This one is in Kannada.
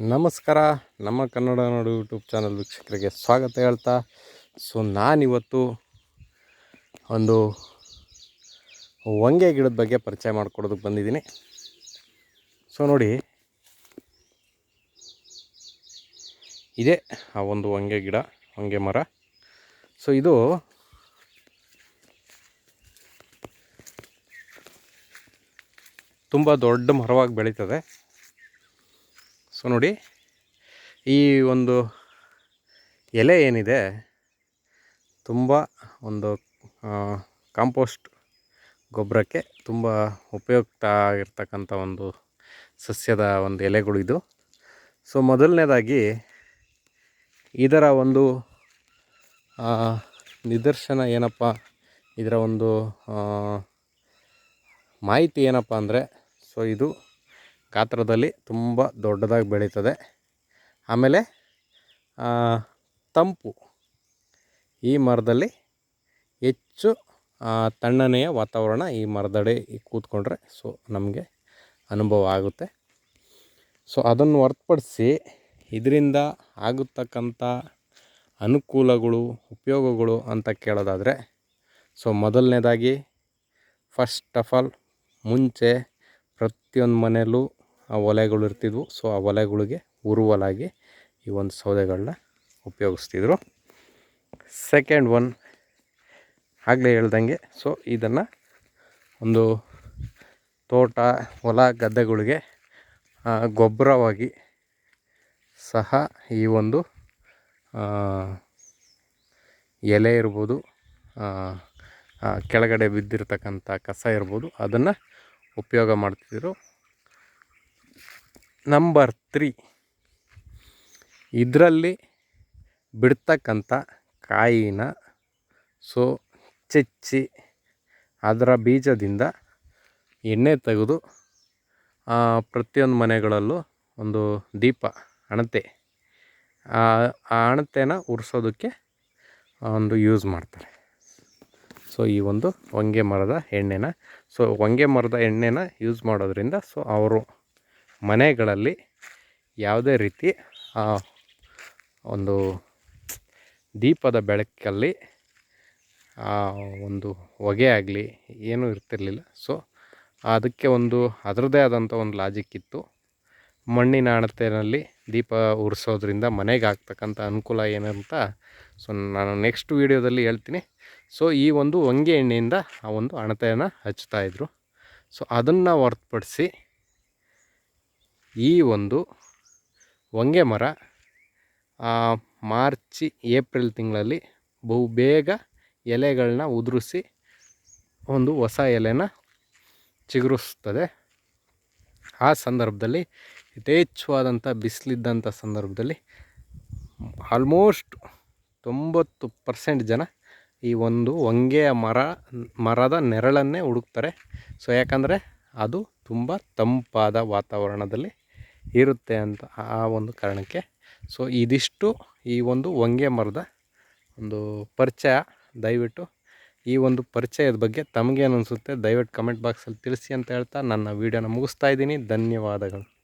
ನಮಸ್ಕಾರ. ನಮ್ಮ ಕನ್ನಡ ನಾಡು ಯೂಟ್ಯೂಬ್ ಚಾನಲ್ ವೀಕ್ಷಕರಿಗೆ ಸ್ವಾಗತ ಹೇಳ್ತಾ. ಸೊ, ನಾನಿವತ್ತು ಒಂದು ಹೊಂಗೆ ಗಿಡದ ಬಗ್ಗೆ ಪರಿಚಯ ಮಾಡಿಕೊಡೋದಕ್ಕೆ ಬಂದಿದ್ದೀನಿ. ಸೊ, ನೋಡಿ. ಇದೇ ಆ ಒಂದು ಹೊಂಗೆ ಗಿಡ, ಹೊಂಗೆ ಮರ. ಸೊ, ಇದು ತುಂಬ ದೊಡ್ಡ ಮರವಾಗಿ ಬೆಳೀತದೆ. ಸೊ ನೋಡಿ, ಈ ಒಂದು ಎಲೆ ಏನಿದೆ, ತುಂಬ ಒಂದು ಕಾಂಪೋಸ್ಟ್ ಗೊಬ್ಬರಕ್ಕೆ ತುಂಬ ಉಪಯುಕ್ತ ಆಗಿರ್ತಕ್ಕಂಥ ಒಂದು ಸಸ್ಯದ ಒಂದು ಎಲೆಗಳು ಇದು. ಸೊ ಮೊದಲನೇದಾಗಿ ಇದರ ಒಂದು ನಿದರ್ಶನ ಏನಪ್ಪ, ಇದರ ಒಂದು ಮಾಹಿತಿ ಏನಪ್ಪ ಅಂದರೆ, ಸೊ ಇದು ಗಾತ್ರದಲ್ಲಿ ತುಂಬ ದೊಡ್ಡದಾಗಿ ಬೆಳೀತದೆ. ಆಮೇಲೆ ತಂಪು ಈ ಮರದಲ್ಲಿ ಹೆಚ್ಚು ತಣ್ಣನೆಯ ವಾತಾವರಣ ಈ ಮರದಡಿ ಕೂತ್ಕೊಂಡ್ರೆ ಸೊ ನಮಗೆ ಅನುಭವ ಆಗುತ್ತೆ. ಸೊ ಅದನ್ನು ಹೊರತುಪಡಿಸಿ ಇದರಿಂದ ಆಗುತ್ತಕ್ಕಂಥ ಅನುಕೂಲಗಳು, ಉಪಯೋಗಗಳು ಅಂತ ಕೇಳೋದಾದರೆ, ಸೊ ಮೊದಲನೇದಾಗಿ ಫಸ್ಟ್ ಆಫ್ ಆಲ್ ಮುಂಚೆ ಪ್ರತಿಯೊಂದು ಮನೆಯಲ್ಲೂ ಆ ಒಲೆಗಳು ಇರ್ತಿದ್ವು. ಸೊ ಆ ಒಲೆಗಳಿಗೆ ಉರುವಲಾಗಿ ಈ ಒಂದು ಸೌದೆಗಳನ್ನ ಉಪಯೋಗಿಸ್ತಿದ್ರು. ಸೆಕೆಂಡ್ ಒನ್ ಆಗಲೇ ಹೇಳ್ದಂಗೆ ಸೊ ಇದನ್ನು ಒಂದು ತೋಟ, ಹೊಲ, ಗದ್ದೆಗಳಿಗೆ ಗೊಬ್ಬರವಾಗಿ ಸಹ ಈ ಒಂದು ಎಲೆ ಇರ್ಬೋದು ಕೆಳಗಡೆ ಬಿದ್ದಿರ್ತಕ್ಕಂಥ ಕಸ ಇರ್ಬೋದು, ಅದನ್ನು ಉಪಯೋಗ ಮಾಡ್ತಿದ್ರು. ನಂಬರ್ ತ್ರೀ ಇದರಲ್ಲಿ ಬಿಡ್ತಕ್ಕಂಥ ಕಾಯಿನ ಸೊ ಚಚ್ಚಿ ಅದರ ಬೀಜದಿಂದ ಎಣ್ಣೆ ತೆಗೆದು ಪ್ರತಿಯೊಂದು ಮನೆಗಳಲ್ಲೂ ಒಂದು ದೀಪ ಹಣತೆ ಆ ಹಣತೆನ ಉರಿಸೋದಕ್ಕೆ ಒಂದು ಯೂಸ್ ಮಾಡ್ತಾರೆ. ಸೊ ಈ ಒಂದು ಹೊಂಗೆ ಮರದ ಎಣ್ಣೆನ ಸೊ ಹೊಂಗೆ ಮರದ ಎಣ್ಣೆನ ಯೂಸ್ ಮಾಡೋದ್ರಿಂದ ಸೊ ಅವರು ಮನೆಗಳಲ್ಲಿ ಯಾವುದೇ ರೀತಿ ಒಂದು ದೀಪದ ಬೆಳಕಲ್ಲಿ ಒಂದು ಹೊಗೆ ಆಗಲಿ ಏನೂ ಇರ್ತಿರಲಿಲ್ಲ. ಸೊ ಅದಕ್ಕೆ ಒಂದು, ಅದರದ್ದೇ ಆದಂಥ ಒಂದು ಲಾಜಿಕ್ ಇತ್ತು. ಮಣ್ಣಿನ ಅಣತೆಯಲ್ಲಿ ದೀಪ ಉರಿಸೋದ್ರಿಂದ ಮನೆಗೆ ಆಗ್ತಕ್ಕಂಥ ಅನುಕೂಲ ಏನಂತ ಸೊ ನಾನು ನೆಕ್ಸ್ಟ್ ವೀಡಿಯೋದಲ್ಲಿ ಹೇಳ್ತೀನಿ. ಸೊ ಈ ಒಂದು ಹೊಂಗೆ ಎಣ್ಣೆಯಿಂದ ಆ ಒಂದು ಅಣತೆಯನ್ನು ಹಚ್ತಾಯಿದ್ರು ಸೊ ಅದನ್ನು ಹೊರತುಪಡಿಸಿ ಈ ಒಂದು ಹೊಂಗೆ ಮರ ಮಾರ್ಚಿ, ಏಪ್ರಿಲ್ ತಿಂಗಳಲ್ಲಿ ಬಹು ಬೇಗ ಎಲೆಗಳನ್ನ ಉದುರಿಸಿ ಒಂದು ಹೊಸ ಎಲೆನ ಚಿಗುರಿಸ್ತದೆ ಆ ಸಂದರ್ಭದಲ್ಲಿ ಯಥೇಚ್ಛವಾದಂಥ ಬಿಸಿಲಿದ್ದಂಥ ಸಂದರ್ಭದಲ್ಲಿ ಆಲ್ಮೋಸ್ಟ್ ತೊಂಬತ್ತು ಪರ್ಸೆಂಟ್ ಜನ ಈ ಒಂದು ಹೊಂಗೆಯ ಮರ, ಮರದ ನೆರಳನ್ನೇ ಹುಡುಕ್ತಾರೆ. ಸೊ ಯಾಕಂದರೆ ಅದು ತುಂಬ ತಂಪಾದ ವಾತಾವರಣದಲ್ಲಿ ಇರುತ್ತೆ ಅಂತ ಆ ಒಂದು ಕಾರಣಕ್ಕೆ. ಸೊ ಇದಿಷ್ಟು ಈ ಒಂದು ಹೊಂಗೆ ಮರದ ಒಂದು ಪರಿಚಯ. ದಯವಿಟ್ಟು ಈ ಒಂದು ಪರಿಚಯದ ಬಗ್ಗೆ ತಮಗೇನು ಅನಿಸುತ್ತೆ, ದಯವಿಟ್ಟು ಕಮೆಂಟ್ ಬಾಕ್ಸಲ್ಲಿ ತಿಳಿಸಿ ಅಂತ ಹೇಳ್ತಾ ನನ್ನ ವೀಡಿಯೋನ ಮುಗಿಸ್ತಾ ಇದ್ದೀನಿ. ಧನ್ಯವಾದಗಳು.